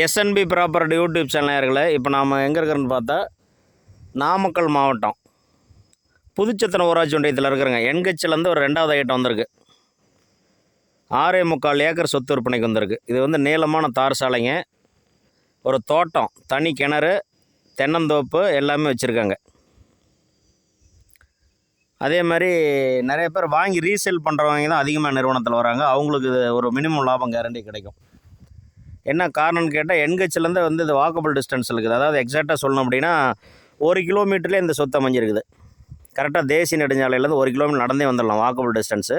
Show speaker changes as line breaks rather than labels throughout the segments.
SNP property YouTube சேனல்களே இப்போ நாம் எங்கே இருக்கிறோன்னு பார்த்தா நாமக்கல் மாவட்டம். புதுச்சத்திரம் ஊராட்சி ஒன்றியத்தில் இருக்கிறங்க. என்கட்சிலேருந்து ஒரு ரெண்டாவது ஐட்டம் வந்திருக்கு. ஆறே முக்கால் ஏக்கர் சொத்து விற்பனைக்கு வந்திருக்கு. இது வந்து நீளமான தார் சாலைங்க. ஒரு தோட்டம் தனி கிணறு தென்னந்தோப்பு எல்லாமே வச்சுருக்காங்க. அதே மாதிரி நிறைய பேர் வாங்கி ரீசேல் பண்ணுறவங்க தான் அதிகமாக நிறுவனத்தில் வராங்க. அவங்களுக்கு இது ஒரு மினிமம் லாபம் கேரண்டி கிடைக்கும். என்ன காரணம்னு கேட்டால் என்கட்சிலேருந்து வந்து இது வாக்கபிள் டிஸ்டன்ஸ் இருக்குது. அதாவது எக்ஸாக்டாக சொல்லணும் அப்படின்னா ஒரு கிலோமீட்டர்லேயே இந்த சொத்து அமைஞ்சிருக்குது. கரெக்டாக தேசிய நெடுஞ்சாலையிலேருந்து ஒரு கிலோமீட்டர் நடந்தே வந்துடலாம் வாக்கபிள் டிஸ்டன்ஸு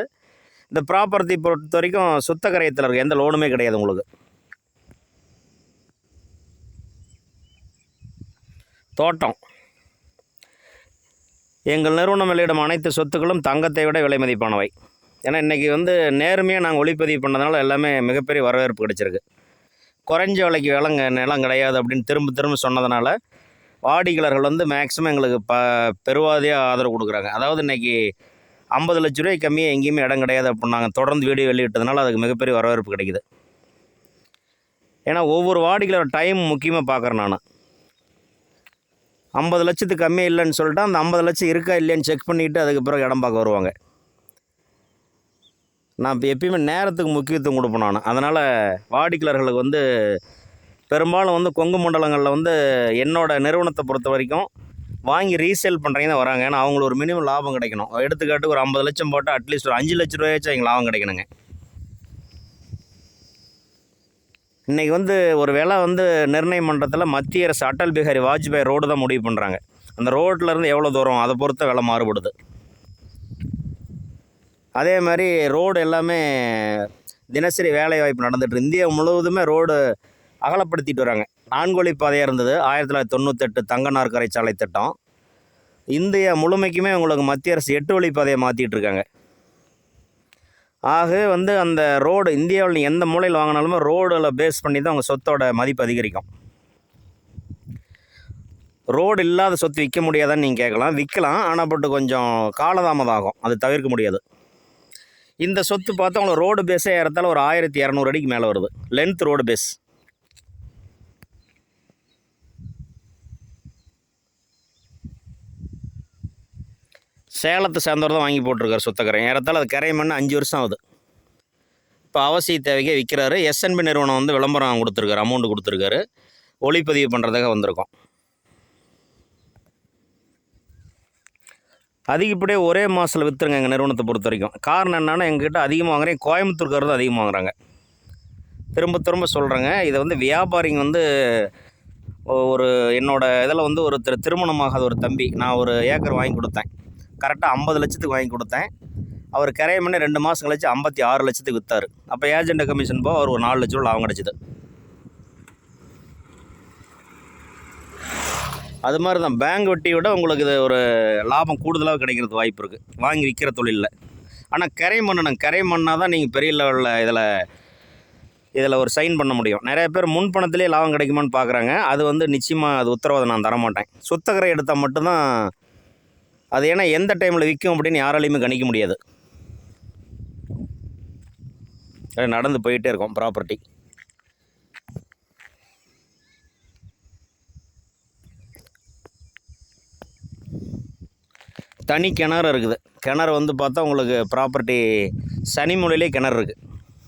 இந்த ப்ராப்பர்ட்டி பொறுத்த வரைக்கும் சுத்த கரையத்தில் இருக்குது எந்த லோனுமே கிடையாது உங்களுக்கு. தோட்டம். எங்கள் நிறுவனம் வெளியிடும் அனைத்து சொத்துக்களும் தங்கத்தை விட விலை மதிப்பானவை. ஏன்னா இன்றைக்கி வந்து நேர்மையாக நாங்கள் ஒளிப்பதிவு பண்ணதுனால எல்லாமே மிகப்பெரிய வரவேற்பு கிடச்சிருக்கு. குறைஞ்ச விலைக்கு விலங்க நிலம் கிடையாது அப்படின்னு திரும்ப திரும்ப சொன்னதுனால வாடிக்கையாளர்கள் வந்து மேக்ஸிமம் எங்களுக்கு ப பெருவாதியாக ஆதரவு கொடுக்குறாங்க. அதாவது இன்றைக்கி ஐம்பது லட்ச ரூபாய் கம்மியாக எங்கேயுமே இடம் கிடையாது அப்படின்னாங்க. தொடர்ந்து வீடியோ வெளியிட்டதுனால அதுக்கு மிகப்பெரிய வரவேற்பு கிடைக்குது. ஏன்னா ஒவ்வொரு வாடிக்கையாளர் டைம் முக்கியமாக பார்க்குறேன் நான். ஐம்பது லட்சத்துக்கு கம்மியாக இல்லைன்னு சொல்லிட்டு அந்த ஐம்பது லட்சம் இருக்கா இல்லையான்னு செக் பண்ணிவிட்டு அதுக்கு பிறகு இடம் பார்க்க வருவாங்க. நான் இப்போ எப்பயுமே நேரத்துக்கு முக்கியத்துவம் கொடுப்பேன் நான். அதனால் வாடிக்கையாளர்களுக்கு வந்து பெரும்பாலும் வந்து கொங்கு மண்டலங்களில் வந்து என்னோடய நிறுவனத்தை பொறுத்த வரைக்கும் வாங்கி ரீசேல் பண்ணுறீங்க தான் வராங்க. ஏன்னா அவங்களுக்கு ஒரு மினிமம் லாபம் கிடைக்கணும். எடுத்துக்காட்டு ஒரு ஐம்பது லட்சம் போட்டால் அட்லீஸ்ட் ஒரு அஞ்சு லட்ச ரூபாயாச்சும் எங்களுக்கு லாபம் கிடைக்கணுங்க. இன்றைக்கி வந்து ஒரு விலை வந்து நிர்ணயம் பண்ணுறதுல மத்திய அரசு அடல் பிஹாரி வாஜ்பாய் ரோடு தான் முடிவு பண்ணுறாங்க அந்த ரோட்டில் இருந்து எவ்வளோ தூரம்? அதை பொறுத்த விலை மாறுபடுது. அதே மாதிரி ரோடு எல்லாமே தினசரி வேலை வாய்ப்பு நடந்துட்டு இந்தியா முழுவதுமே ரோடு அகலப்படுத்திட்டு வராங்க. நான்கொழி பாதையாக இருந்தது. ஆயிரத்தி தொள்ளாயிரத்தி தொண்ணூத்தெட்டு தங்க நாற்கரை சாலை திட்டம். இந்தியா முழுமைக்குமே உங்களுக்கு மத்திய அரசு எட்டு வழி பாதையை மாற்றிட்டு இருக்காங்க. ஆக வந்து அந்த ரோடு இந்தியாவில் எந்த மூலையில் வாங்கினாலுமே ரோடில் பேஸ் பண்ணி தான் உங்கள் சொத்தோட மதிப்பு அதிகரிக்கும். ரோடு இல்லாத சொத்து விற்க முடியாதான்னு நீங்கள் கேட்கலாம். விற்கலாம் ஆனால் பட்டு கொஞ்சம் காலதாமதம் ஆகும். அது தவிர்க்க முடியாது. இந்த சொத்து பார்த்தா உங்களுக்கு ரோடு பேஸே ஏறத்தால ஒரு ஆயிரத்தி இரநூறு அடிக்கு மேலே வருது. லென்த் ரோடு பேஸ் சேலத்தை சேர்ந்தவர் தான் வாங்கி போட்டிருக்காரு சொத்தக்கரை ஏறத்தால அது கரை பண்ண அஞ்சு வருஷம் ஆகுது. இப்போ அவசிய தேவைக்கே விற்கிறாரு எஸ்என்பி நிறுவனம் வந்து விளம்பரம் கொடுத்துருக்காரு அமௌண்ட் கொடுத்துருக்காரு. ஒளிப்பதிவு பண்ணுறதுக்காக வந்திருக்கோம். அதிகப்படியே ஒரே மாதத்தில் விற்றுருங்க எங்கள் நிறுவனத்தை பொறுத்த வரைக்கும். காரணம் என்னென்னா எங்ககிட்ட அதிகமாக வாங்குறேன். கோயம்புத்தூர்காரர் தான் அதிகமாக வாங்குறாங்க. திரும்ப திரும்ப சொல்கிறேங்க இதை வந்து வியாபாரிங்க வந்து ஒரு என்னோடய இதில் வந்து ஒரு திரு திருமணமாகாத ஒரு தம்பி நான் ஒரு ஏக்கர் வாங்கி கொடுத்தேன். கரெக்டாக ஐம்பது லட்சத்துக்கு வாங்கி கொடுத்தேன். அவர் கரையை பண்ணி ரெண்டு மாதம் கழிச்சு ஐம்பத்தி ஆறு லட்சத்துக்கு விற்றாரு அப்போ ஏஜென்ட் கமிஷன் போக அவர் ஒரு நாலு லட்ச ரூபா லாபம் கிடச்சிது. அது மாதிரி தான் பேங்க் வட்டியை விட உங்களுக்கு இது ஒரு லாபம் கூடுதலாக கிடைக்கிறது வாய்ப்பு இருக்குது வாங்கி விற்கிற தொழிலில். ஆனால் கரை மண்ணணும். கரை மண்ணாக தான் நீங்கள் பெரிய லெவலில் இதில் இதில் ஒரு சைன் பண்ண முடியும். நிறைய பேர் முன் பணத்திலே லாபம் கிடைக்குமான்னு பார்க்குறாங்க அது வந்து நிச்சயமாக அது உத்தரவாதம் நான் தர மாட்டேன் சுத்தகரை எடுத்தால் மட்டும்தான் அது. ஏன்னா எந்த டைமில் விற்கும் அப்படின்னு யாராலையுமே கணிக்க முடியாது. அது நடந்து போயிட்டே இருக்கும் ப்ராப்பர்ட்டி தனி கிணறு இருக்குது. கிணறு வந்து பார்த்தா உங்களுக்கு ப்ராப்பர்ட்டி சனிமூலையிலே கிணறு இருக்குது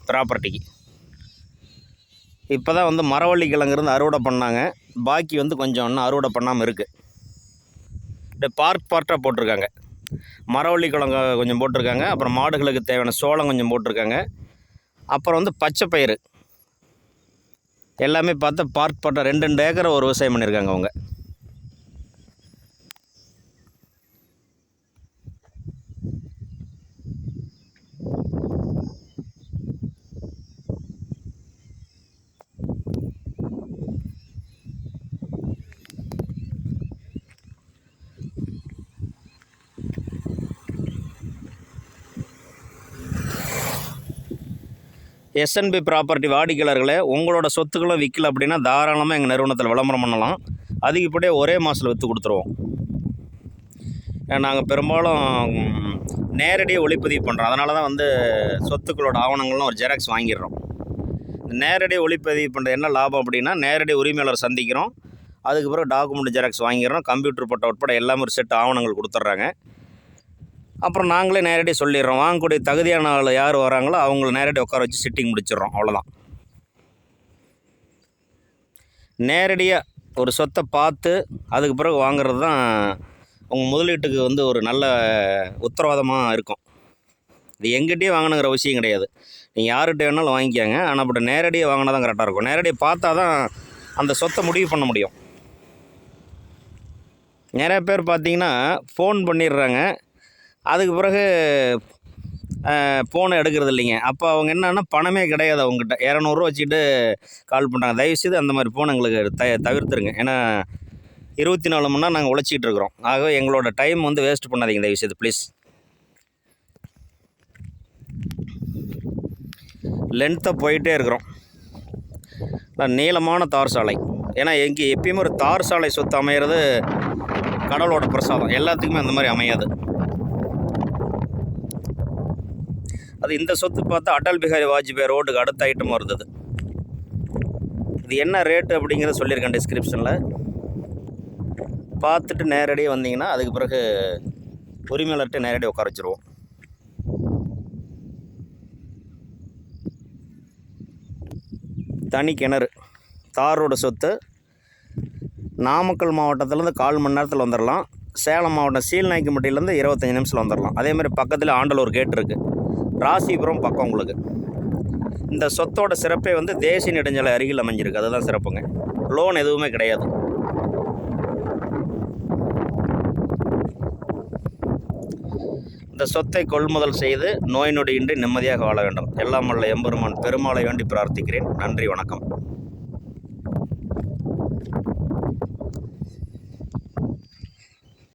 ப்ராப்பர்ட்டிக்கு இப்போ தான் வந்து மரவள்ளி கிழங்கிருந்து அறுவடை பண்ணாங்க. பாக்கி வந்து கொஞ்சம் இன்னும் அறுவடை பண்ணாமல் இருக்குது இந்த பார்க் பார்ட்டாக போட்டிருக்காங்க. மரவள்ளி கிழங்கு கொஞ்சம் போட்டிருக்காங்க. அப்புறம் மாடுகளுக்கு தேவையான சோளம் கொஞ்சம் போட்டிருக்காங்க. அப்புறம் வந்து பச்சை பயிறு. எல்லாமே பார்த்தா பார்க் பார்ட்டாக ரெண்டு ரெண்டு ஏக்கரை ஒரு விவசாயம் பண்ணியிருக்காங்க அவங்க. எஸ்என்பி ப்ராப்பர்ட்டி வாடிக்கையாளர்களே உங்களோட சொத்துக்களை விற்கல அப்படின்னா தாராளமாக எங்கள் நிறுவனத்தில் விளம்பரம் பண்ணலாம். அதிகப்படியே ஒரே மாதத்தில் விற்று கொடுத்துருவோம். நாங்கள் பெரும்பாலும் நேரடியாக ஒளிப்பதிவு பண்ணுறோம் அதனால தான் வந்து சொத்துக்களோட ஆவணங்கள்லாம் ஒரு ஜெராக்ஸ் வாங்கிடுறோம். நேரடி ஒளிப்பதிவு பண்ணுறது என்ன லாபம் அப்படின்னா நேரடி உரிமையாளர் சந்திக்கிறோம். அதுக்கு பிறகு டாக்குமெண்ட் ஜெராக்ஸ் வாங்கிடுறோம். கம்ப்யூட்டர் பட்டா உட்பட எல்லாமே ஒரு செட் ஆவணங்கள் கொடுத்துட்றாங்க. அப்புறம் நாங்களே நேரடியாக சொல்லிடுறோம். வாங்கக்கூடிய தகுதியான ஆள் யார் வராங்களோ அவங்கள நேரடியாக உட்கார வச்சு சிட்டிங் முடிச்சிடுறோம். அவ்வளோதான் நேரடியாக ஒரு சொத்தை பார்த்து அதுக்கு பிறகு வாங்குறது தான் உங்கள் முதலீட்டுக்கு வந்து ஒரு நல்ல உத்தரவாதமாக இருக்கும். இது எங்கிட்டயே வாங்கணுங்கிற அவசியம் கிடையாது. நீங்கள் யார்கிட்ட வேணாலும் வாங்கிக்காங்க. ஆனால் அப்படி நேரடியாக வாங்கினா தான் கரெக்டாக இருக்கும். நேரடியாக பார்த்தா தான் அந்த சொத்தை முடிவு பண்ண முடியும். நிறைய பேர் பார்த்தீங்கன்னா ஃபோன் பண்ணிடுறாங்க. அதுக்கு பிறகு ஃபோனை எடுக்கிறது இல்லைங்க. அப்போ அவங்க என்னென்னா பணமே கிடையாது அவங்ககிட்ட. இரநூறுவா வச்சுட்டு கால் பண்ணுறாங்க தயவுசெய்து அந்த மாதிரி ஃபோன் எங்களுக்கு த தவிர்த்துருங்க. ஏன்னா இருபத்தி நாலு மணி நேரம் நாங்கள் உழைச்சிட்டு இருக்கிறோம். ஆகவே எங்களோட டைம் வந்து வேஸ்ட் பண்ணாதீங்க தயவுசெய்து. ப்ளீஸ் லென்த்தை போயிட்டே இருக்கிறோம். நீளமான தார் சாலை. ஏன்னா எங்கே எப்பயுமே ஒரு தார் சாலை சொத்து அமையிறது கடவுளோட பிரசாதம். எல்லாத்துக்குமே அந்த மாதிரி அமையாது. அது இந்த சொத்து பார்த்தா அடல் பிஹாரி வாஜ்பாய் ரோடுக்கு அடுத்த ஐட்டம் வருது இது என்ன ரேட்டு அப்படிங்கிறத சொல்லியிருக்கேன் டிஸ்கிரிப்ஷனில் பார்த்துட்டு நேரடியாக வந்தீங்கன்னா அதுக்கு பிறகு உரிமையாளர்கிட்ட நேரடியாக உட்கார வச்சுருவோம். தனி கிணறு தாரோட சொத்து. நாமக்கல் மாவட்டத்துலேருந்து கால் மணி நேரத்தில் வந்துடலாம் சேலம் மாவட்டம் சீல்நாய்க்கும்பட்டியிலேருந்து இருபத்தஞ்சி நிமிஷத்தில் வந்துடலாம் அதேமாதிரி பக்கத்தில் ஆண்டலூர் கேட் இருக்குது ராசிபுரம் பக்கம் உங்களுக்கு. இந்த சொத்தோட சிறப்பே வந்து தேசிய நெடுஞ்சாலை அருகில் அமைஞ்சிருக்கு. அதுதான் சிறப்புங்க. லோன் எதுவுமே கிடையாது. இந்த சொத்தை கொள்முதல் செய்து நோய் நொடியின்றி நிம்மதியாக வாழ வேண்டும். எல்லாம் வல்ல எம்பெருமான் பெருமாளை வேண்டி பிரார்த்திக்கிறேன். நன்றி வணக்கம்.